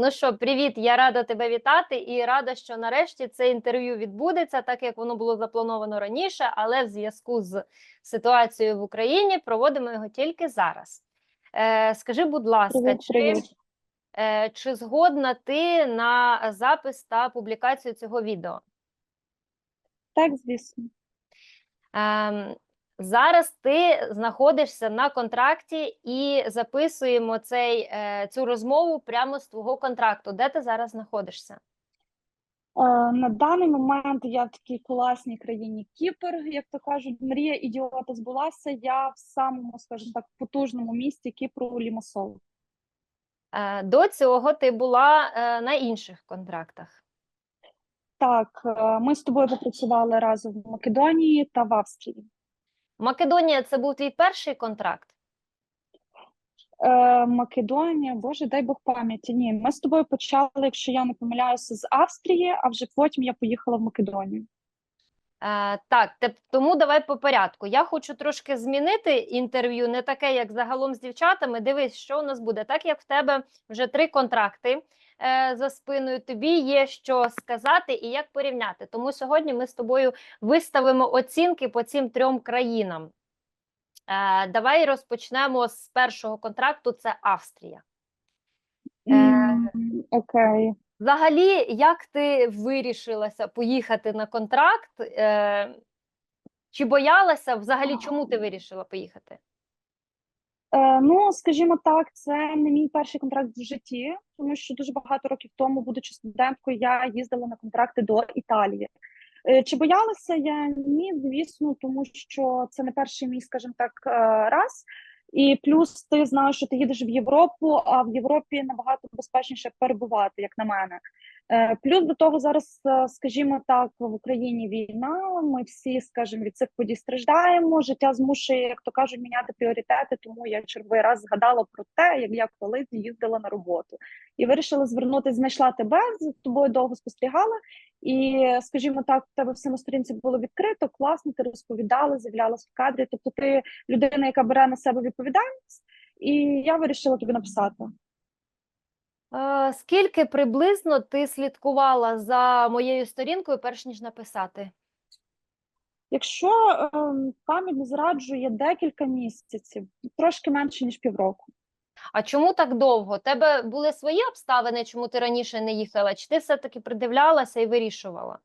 ну що, привіт, я рада тебе вітати і рада, що нарешті це інтерв'ю відбудеться, так як воно було заплановано раніше, але в зв'язку з ситуацією в Україні проводимо його тільки зараз. Е, скажи, будь ласка, Привіт, чи, привіт. е, чи згодна ти на запис та публікацію цього відео? Так, звісно. Ем, зараз ти знаходишся на контракті і записуємо цей, е, цю розмову прямо з твого контракту. Де ти зараз знаходишся? Е, на даний момент я в такій класній країні Кіпр, як то кажуть, мрія ідіота збулася. Я в самому, скажімо так, потужному місті Кіпру Лімасол. Е, До цього ти була на інших контрактах. Так, ми з тобою попрацювали разом в Македонії та в Австрії. Македонія це був твій перший контракт. Е, Македонія, Боже, дай Бог пам'яті. Ні, ми з тобою почали, якщо я не помиляюся, з Австрії, а вже потім я поїхала в Македонію. Е, так, тому давай по порядку. Я хочу трошки змінити інтерв'ю, не таке, як загалом з дівчатами. Дивись, що у нас буде. Так як в тебе вже три контракти е, за спиною, тобі є що сказати і як порівняти. Тому сьогодні ми з тобою виставимо оцінки по цим трьом країнам. Е, давай розпочнемо з першого контракту. Це Австрія. Е, Окей. Взагалі, як ти вирішилася поїхати на контракт? Е, чи боялася? Взагалі, чому ти вирішила поїхати? Е, ну, скажімо так, це не мій перший контракт в житті, тому що дуже багато років тому, будучи студенткою, я їздила на контракти до Італії. Е, Чи боялася я? Ні, звісно, тому що це не перший мій, скажімо так, е, раз. І плюс ти знаєш, що ти їдеш в Європу, а в Європі набагато безпечніше перебувати, як на мене. Е, Плюс до того зараз, е, скажімо так, в Україні війна. Ми всі, скажімо, від цих подій страждаємо. Життя змушує, як то кажуть, міняти пріоритети. Тому я черговий раз згадала про те, як я колись їздила на роботу і вирішила звернутися, знайшла тебе з тобою довго спостерігала. І, скажімо так, в тебе все на сторінці було відкрито, класно, ти розповідала, з'являлася в кадрі. Тобто, ти людина, яка бере на себе відповідальність, і я вирішила тобі написати. Е, скільки приблизно ти слідкувала за моєю сторінкою, перш ніж написати? Якщо ем, пам'ять не зраджує декілька місяців, трошки менше ніж півроку. А чому так довго? Тебе були свої обставини, чому ти раніше не їхала? Чи ти все-таки придивлялася і вирішувала?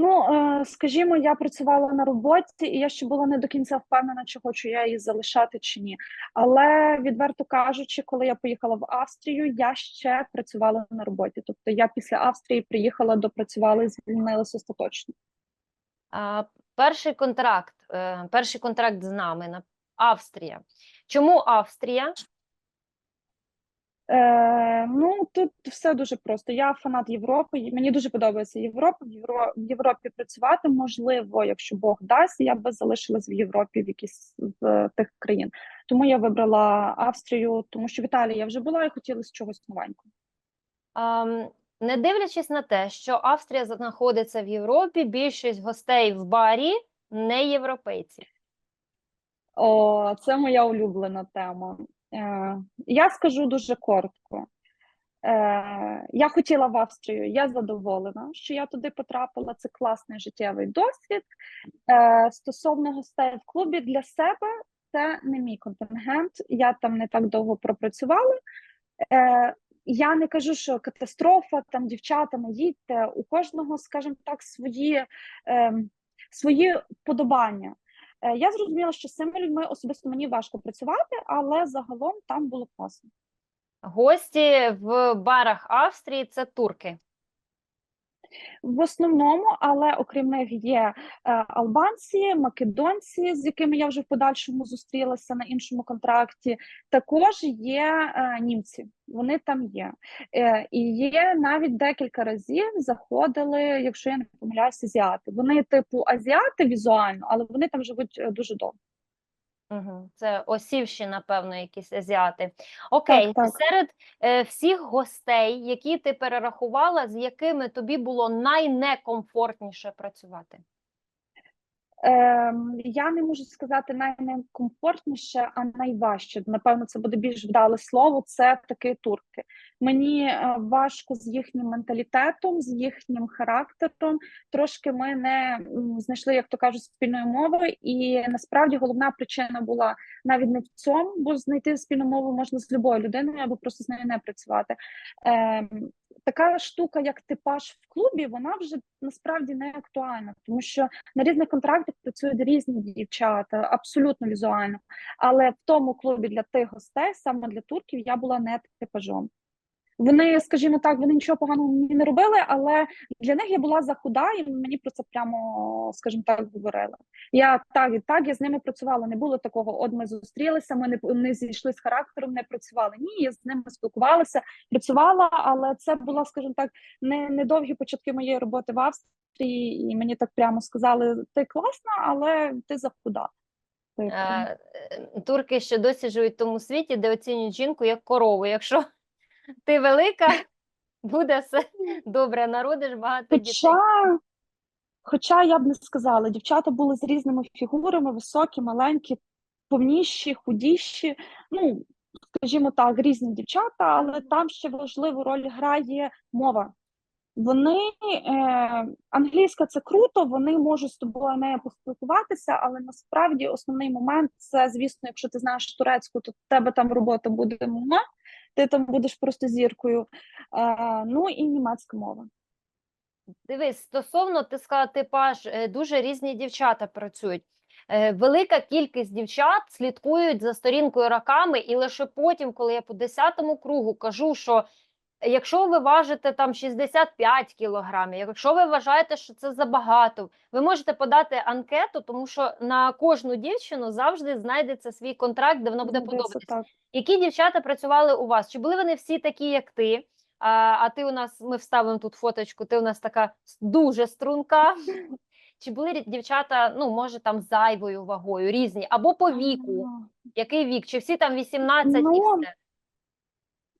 Ну, е, скажімо, я працювала на роботі, і я ще була не до кінця впевнена, чи хочу я її залишати чи ні. Але відверто кажучи, коли я поїхала в Австрію, я ще працювала на роботі. Тобто я після Австрії приїхала, допрацювала і звільнилася остаточно. А, перший контракт, е, перший контракт з нами на Австрія. Чому Австрія? Е, ну тут все дуже просто. Я фанат Європи. Мені дуже подобається Європа. В Євро... в Європі працювати можливо, якщо Бог дасть, я би залишилась в Європі в якійсь з тих країн. Тому я вибрала Австрію, тому що в Італії я вже була і хотілося чогось новенького. Ам, не дивлячись на те, що Австрія знаходиться в Європі, більшість гостей в барі не європейці. О, це моя улюблена тема. Е, я скажу дуже коротко. Е, я хотіла в Австрію, я задоволена, що я туди потрапила. Це класний життєвий досвід. Е, стосовно гостей в клубі для себе це не мій контингент. Я там не так довго пропрацювала. Я не кажу, що катастрофа, там дівчата, не їдьте. У кожного, скажімо так, свої, е, свої вподобання. Е, Я зрозуміла, що з цими людьми особисто мені важко працювати, але загалом там було класно. Гості в барах Австрії це турки. В основному, але окрім них є е, албанці, македонці, з якими я вже в подальшому зустрілася на іншому контракті. Також є е, німці, вони там є. Е, і є навіть декілька разів заходили, якщо я не помиляюся, азіати. Вони типу азіати візуально, але вони там живуть дуже довго. Угу. Це осівші, напевно, якісь азіати. Окей, так. серед е, всіх гостей, які ти перерахувала, з якими тобі було найнекомфортніше працювати? Ем, я не можу сказати найнекомфортніше, а найважче. Напевно, це буде більш вдале слово. Це таки турки, Мені е, важко з їхнім менталітетом, з їхнім характером. Трошки ми не знайшли, як то кажуть, спільної мови. І насправді головна причина була навіть не в цьому, бо знайти спільну мову можна з любою людиною або просто з нею не працювати. Ем, така штука, як типаж в клубі, вона вже насправді не актуальна, тому що на різних контрактах працюють різні дівчата, абсолютно візуально. Але в тому клубі для тих гостей, саме для турків, я була не типажом. Вони, скажімо так, вони нічого поганого мені не робили, але для них я була захуда, і мені про це прямо, скажімо так, говорили. Я так і так, я з ними працювала. Не було такого. От ми зустрілися, ми не, не зійшли з характером, не працювали. Ні, я з ними спілкувалася, працювала, але це була, скажімо так, не, не довгі початки моєї роботи в Австрії, і мені так прямо сказали: ти класна, але ти захуда. Е, Турки ще досі живуть в тому світі, де оцінюють жінку як корову. Якщо ти велика, буде все добре, народиш багато дітей. Хоча, хоча я б не сказала, дівчата були з різними фігурами, високі, маленькі, повніші, худіші. Ну, скажімо так, різні дівчата, але там ще важливу роль грає мова. Вони е, англійська це круто, вони можуть з тобою не поспілкуватися, але насправді основний момент це, звісно, якщо ти знаєш турецьку, то в тебе там робота буде муа, ти там будеш просто зіркою. А, ну і німецька мова. Дивись, стосовно ти сказала типаж, е, дуже різні дівчата працюють. Е, Велика кількість дівчат слідкують за сторінкою роками, і лише потім, коли я по 10-му кругу кажу, що якщо ви важите там 65 кілограмів, якщо ви вважаєте, що це забагато, ви можете подати анкету, тому що на кожну дівчину завжди знайдеться свій контракт, де вона буде подобатися. Які дівчата працювали у вас? Чи були вони всі такі, як ти? А, а ти у нас, ми вставимо тут фоточку, ти у нас така дуже струнка. Чи були дівчата, ну, може, там зайвою вагою, різні, або по віку? Який вік? Чи всі там 18 і Ну, все?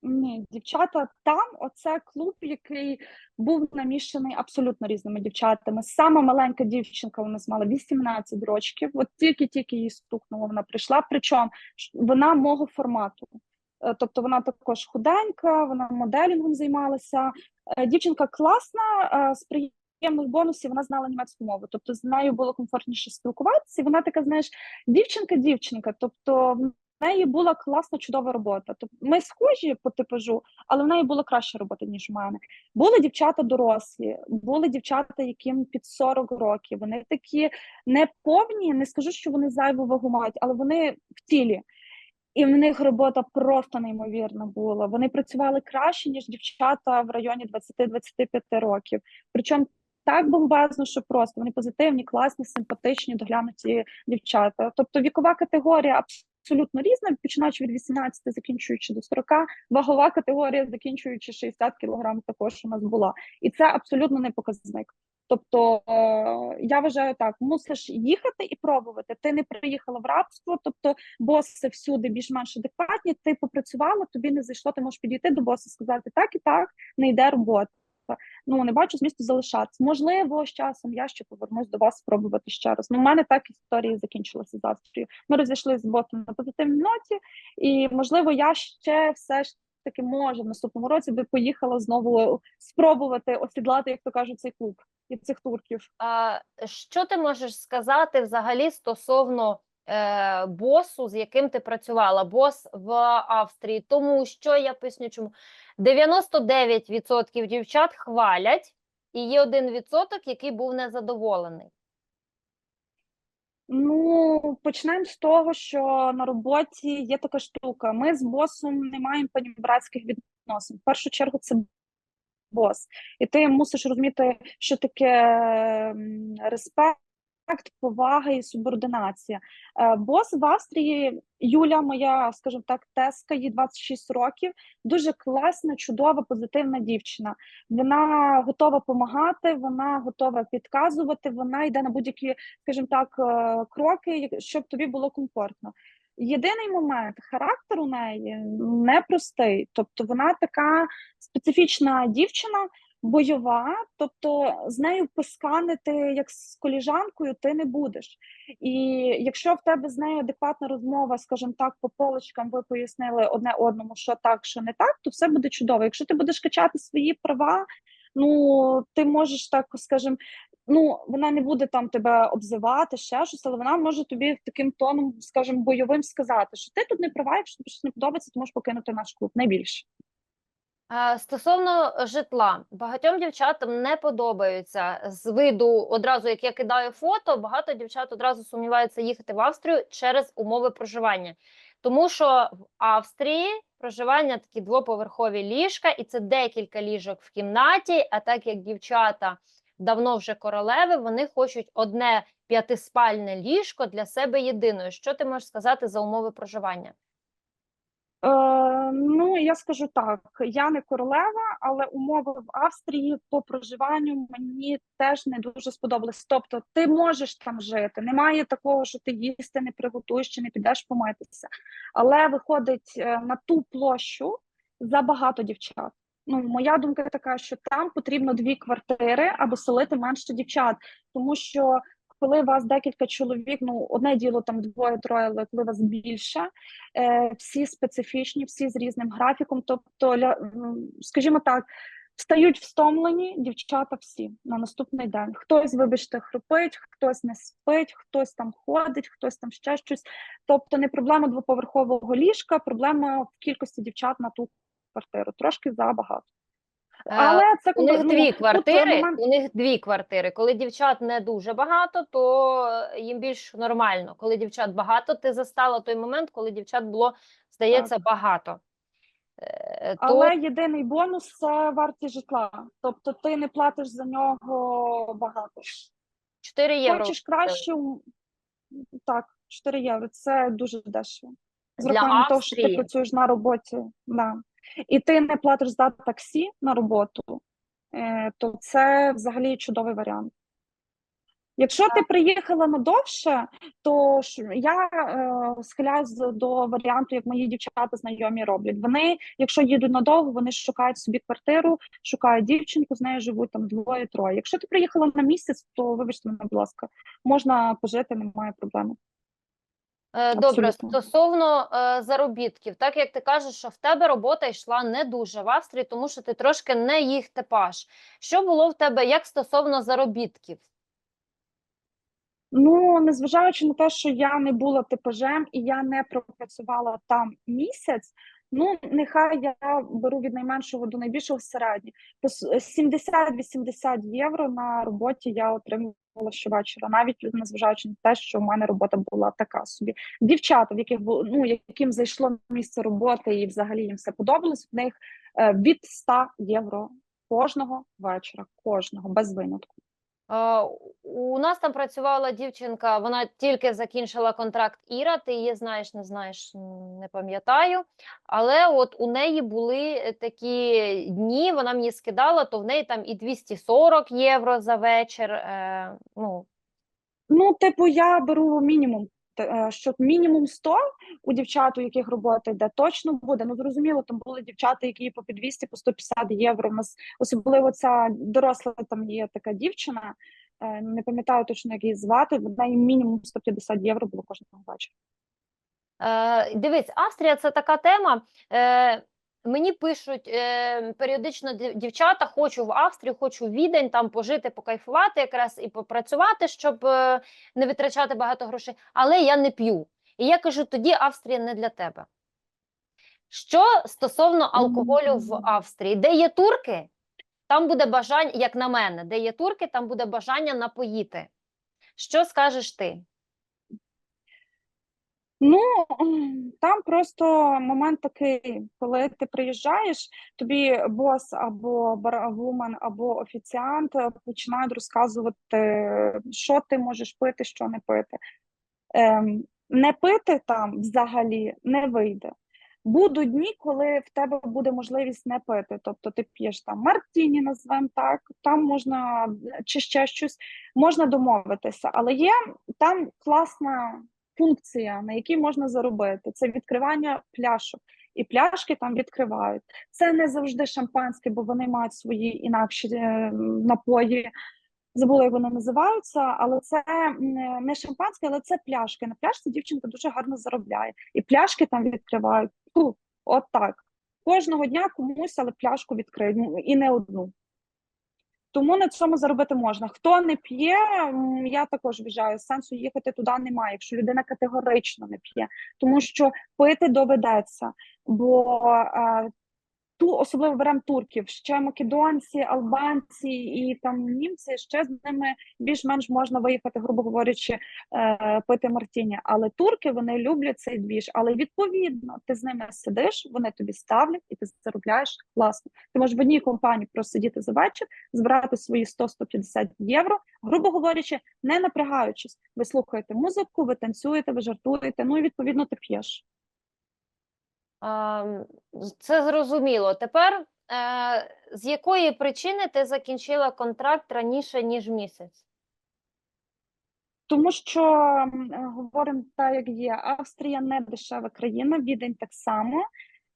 Ні, дівчата там, оце клуб, який був намішаний абсолютно різними дівчатами. Сама маленька дівчинка у нас мала 18 років. От тільки-тільки їй стукнуло, вона прийшла. Причому вона мого формату. Е, Тобто вона також худенька, вона моделінгом займалася. Е, Дівчинка класна, е, з приємних бонусів вона знала німецьку мову. Тобто з нею було комфортніше спілкуватися. І вона така, знаєш, дівчинка-дівчинка. Тобто неї була класна, чудова робота. Тобто ми схожі по типажу, але в неї була краща робота, ніж у мене. Були дівчата дорослі, були дівчата, яким під 40 років. Вони такі не повні, не скажу, що вони зайву вагу мають, але вони в тілі. І в них робота просто неймовірна була. Вони працювали краще, ніж дівчата в районі 20-25 років. Причому так бомбезно, що просто вони позитивні, класні, симпатичні, доглянуті дівчата. Тобто вікова категорія абсолютно різна, починаючи від 18, закінчуючи до 40, вагова категорія, закінчуючи 60 кілограм, також у нас була. І це абсолютно не показник. Тобто е, я вважаю так: мусиш їхати і пробувати. Ти не приїхала в рабство, тобто боси всюди більш-менш адекватні. Ти попрацювала, тобі не зайшло. Ти можеш підійти до боса, сказати так і так, не йде робота. Ну не бачу змісту залишатися. Можливо, з часом я ще повернусь до вас спробувати ще раз. Ну, у мене так історія закінчилася з Австрією. Ми розійшли з босом на позитивній ноті, і можливо, я ще все ж таки може в наступному році би поїхала знову спробувати осідлати, як то кажуть, цей клуб і цих турків. А, що ти можеш сказати взагалі стосовно е, босу, з яким ти працювала? Бос в Австрії. Тому що я поясню, чому 99% дівчат хвалять, і є 1%, який був незадоволений. Ну, почнемо з того, що на роботі є така штука. Ми з босом не маємо панібратських відносин. В першу чергу це бос. І ти мусиш розуміти, що таке м, респект, повага і субординація. Е, Бос в Австрії, Юля, моя, скажімо так, теска, їй 26 років, дуже класна, чудова, позитивна дівчина. Вона готова допомагати, вона готова підказувати, вона йде на будь-які, скажімо так, е, кроки, щоб тобі було комфортно. Єдиний момент характер у неї непростий, тобто вона така специфічна дівчина. Бойова, тобто з нею писканити як з коліжанкою ти не будеш. І якщо в тебе з нею адекватна розмова, скажімо так, по полочкам ви пояснили одне одному, що так, що не так, то все буде чудово. Якщо ти будеш качати свої права, ну ти можеш так, скажімо, ну вона не буде там тебе обзивати, ще щось, але вона може тобі таким тоном, скажімо, бойовим сказати, що ти тут не права, якщо тобі щось не подобається, ти можеш покинути наш клуб найбільше. Е, Стосовно житла, багатьом дівчатам не подобаються з виду одразу, як я кидаю фото, багато дівчат одразу сумніваються їхати в Австрію через умови проживання. Тому що в Австрії проживання такі двоповерхові ліжка, і це декілька ліжок в кімнаті. А так як дівчата давно вже королеви, вони хочуть одне п'ятиспальне ліжко для себе єдиної. Що ти можеш сказати за умови проживання? Е, ну, я скажу так: я не королева, але умови в Австрії по проживанню мені теж не дуже сподобались. Тобто, ти можеш там жити, немає такого, що ти їсти не приготуєш чи не підеш помитися. Але виходить е, на ту площу забагато дівчат. Ну, моя думка така, що там потрібно дві квартири або селити менше дівчат, тому що коли вас декілька чоловік, ну одне діло там двоє-троє, але коли вас більше, е, всі специфічні, всі з різним графіком. Тобто, ля- скажімо так, встають встомлені дівчата всі на наступний день. Хтось, вибачте, хропить, хтось не спить, хтось там ходить, хтось там ще щось. Тобто, не проблема двоповерхового ліжка, проблема в кількості дівчат на ту квартиру. Трошки забагато. Але це У них дві квартири. У них дві квартири. Коли дівчат не дуже багато, то їм більш нормально. Коли дівчат багато, ти застала той момент, коли дівчат було, здається, багато. Е, То Але єдиний бонус це вартість житла. Тобто ти не платиш за нього багато. 4 євро. Хочеш краще, так, 4 євро. Це дуже дешево. З Для рахунком того, що ти працюєш на роботі, да. І ти не платиш за таксі на роботу, е, то це взагалі чудовий варіант. Якщо ти приїхала надовше, то я е, схиляюсь до варіанту, як мої дівчата знайомі роблять. Вони, якщо їдуть надовго, вони шукають собі квартиру, шукають дівчинку, з нею живуть там двоє-троє. Якщо ти приїхала на місяць, то вибачте мене, будь ласка, можна пожити, немає проблеми. Е, Добре, Абсолютно. стосовно е, заробітків, так як ти кажеш, що в тебе робота йшла не дуже в Австрії, тому що ти трошки не їх типаж. Що було в тебе як стосовно заробітків? Ну, незважаючи на те, що я не була типажем і я не пропрацювала там місяць, ну нехай я беру від найменшого до найбільшого середнє. То с- 70-80 євро на роботі я отримувала щовечора, навіть незважаючи на те, що в мене робота була така собі. Дівчата, в яких було, ну яким зайшло місце роботи і взагалі їм все подобалось, в них е, від 100 євро кожного вечора, кожного без винятку. У нас там працювала дівчинка, вона тільки закінчила контракт Іра. Ти її знаєш, не знаєш, не пам'ятаю. Але от у неї були е, такі дні, вона мені скидала, то в неї там і 240 євро за вечір. е, Ну, Ну, типу, я беру мінімум, що мінімум 100 у дівчат, у яких робота йде, точно буде. Ну, зрозуміло, там були дівчата, які по 200, по 150 євро. У нас особливо ця доросла там є така дівчина, е, не пам'ятаю точно, як її звати, в неї мінімум 150 євро було кожного вечора. Е, дивись, Австрія це така тема. Е, мені пишуть е, періодично дівчата, хочу в Австрію, хочу в Відень, там пожити, покайфувати якраз і попрацювати, щоб е, не витрачати багато грошей. Але я не п'ю. І я кажу, тоді Австрія не для тебе. Що стосовно алкоголю в Австрії, де є турки, там буде бажання, як на мене, де є турки, там буде бажання напоїти. Що скажеш ти? Ну там просто момент такий, коли ти приїжджаєш, тобі бос або барвумен, або офіціант е, починають розказувати, що ти можеш пити, що не пити. Ем, не пити там взагалі не вийде. Будуть дні, коли в тебе буде можливість не пити. Тобто ти п'єш там мартіні, назвемо так, там можна чи ще щось, можна домовитися, але є там класна функція, на якій можна заробити. Це відкривання пляшок. і пляшки там відкривають. Це не завжди шампанське, бо вони мають свої інакші е, напої. Забула, як вони називаються, але це не шампанське, але це пляшки. На пляшці дівчинка дуже гарно заробляє. І пляшки там відкривають. Фу, от так. Кожного дня комусь, але пляшку відкриють, ну, і не одну. Тому на цьому заробити можна. Хто не п'є, я також вважаю, сенсу їхати туди немає, якщо людина категорично не п'є, тому що пити доведеться. Бо е, ту особливо беремо турків, ще македонці, албанці і там німці, ще з ними більш-менш можна виїхати, грубо говорячи, е, пити мартіні. Але турки вони люблять цей двіж. Але відповідно, ти з ними сидиш, вони тобі ставлять, і ти заробляєш класно. Ти можеш в одній компанії просидіти за вечір, збирати свої 100-150 євро, грубо говорячи, не напрягаючись. Ви слухаєте музику, ви танцюєте, ви жартуєте. Ну і відповідно ти п'єш. Це зрозуміло. Тепер е, з якої причини ти закінчила контракт раніше, ніж місяць? Тому що е, говоримо так, як є. Австрія не дешева країна, Відень так само.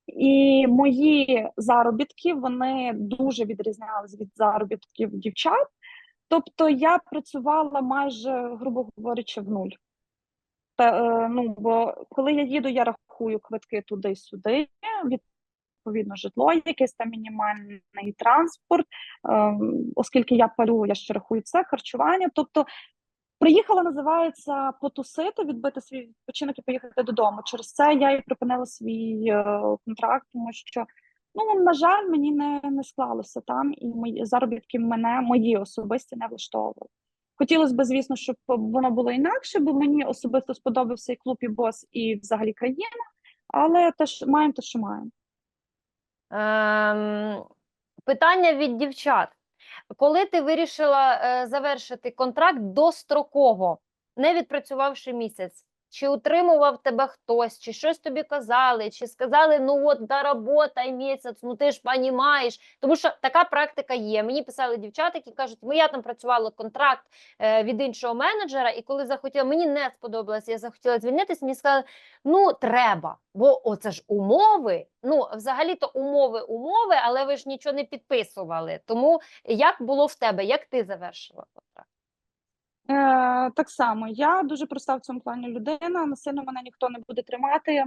І мої заробітки вони дуже відрізнялись від заробітків дівчат. Тобто я працювала майже, грубо говорячи, в нуль. Та, е, ну, бо коли я їду, я рахую квитки туди-сюди, відповідно, житло, якийсь там мінімальний транспорт, е, оскільки я палю, я ще рахую це, харчування. Тобто Приїхала, називається потусити, відбити свій відпочинок і поїхати додому. Через це я і припинила свій е, контракт, тому що ну на жаль, мені не, не склалося там, і мої заробітки мене мої особисті не влаштовували. Хотілося б, звісно, щоб воно було інакше, бо мені особисто сподобався і клуб, і бос, і взагалі країна. Але теж маємо те, що маємо. Ем, питання від дівчат. Коли ти вирішила е, завершити контракт достроково, не відпрацювавши місяць, чи утримував тебе хтось, чи щось тобі казали, чи сказали, ну от доработай місяць, ну ти ж понімаєш. Тому що така практика є. Мені писали дівчата, які кажуть, ну я там працювала контракт е, від іншого менеджера, і коли захотіла, мені не сподобалося, я захотіла звільнитися, мені сказали, ну треба, бо оце ж умови. Ну, взагалі-то умови, умови, але ви ж нічого не підписували. Тому як було в тебе? Як ти завершила? Е, так само, я дуже проста в цьому плані людина. Насильно мене ніхто не буде тримати.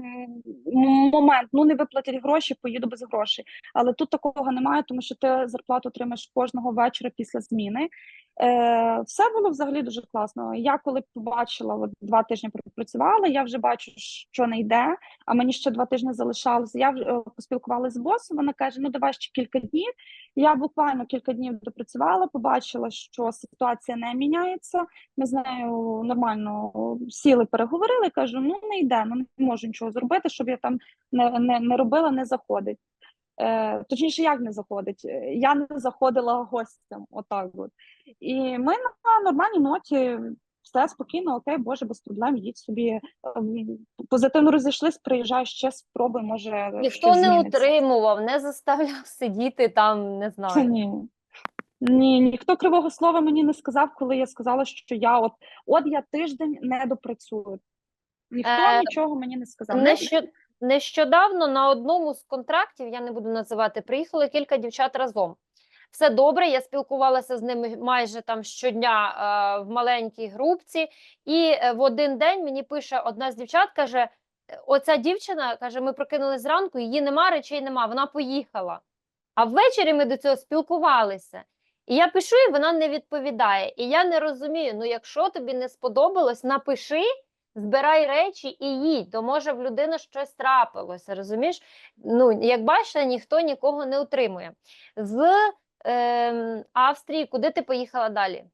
Момент, ну не виплатять гроші, поїду без грошей. Але тут такого немає, тому що ти зарплату отримаєш кожного вечора після зміни. Е, все було взагалі дуже класно. Я коли побачила, от два тижні пропрацювала, я вже бачу, що не йде. А мені ще два тижні залишалося. Я вже е, поспілкувалася з босом. Вона каже: ну давай ще кілька днів. Я буквально кілька днів допрацювала, побачила, що ситуація не міняється. Ми з нею нормально сіли, переговорили. Кажу: ну не йде, ну не можу нічого зробити, щоб я там не, не, не робила, не заходить. Е, точніше, як не заходить? Е, Я не заходила гостям, отак от. І ми на нормальній ноті. Все спокійно, окей, Боже, без проблем, їдь собі. Ем, Позитивно розійшлись, приїжджай ще спробуй, може. Ніхто не зміниться. утримував, не заставляв сидіти там, не знаю. ні. Ні, ніхто кривого слова мені не сказав, коли я сказала, що я от от я тиждень не допрацюю. Ніхто Е, нічого мені не сказав. Не- Нещо... Нещодавно на одному з контрактів, я не буду називати, приїхали кілька дівчат разом. Все добре, я спілкувалася з ними майже там щодня е, в маленькій групці, і е, в один день мені пише одна з дівчат, каже: «Е, оця дівчина каже: ми прокинулись зранку, її нема, речей нема, вона поїхала. А ввечері ми до цього спілкувалися. І я пишу, і вона не відповідає. І я не розумію: ну, якщо тобі не сподобалось, напиши, збирай речі і їдь, то може в людини щось трапилося. Розумієш? Ну, як бачите, ніхто нікого не утримує. З е, Австрії, куди ти поїхала далі?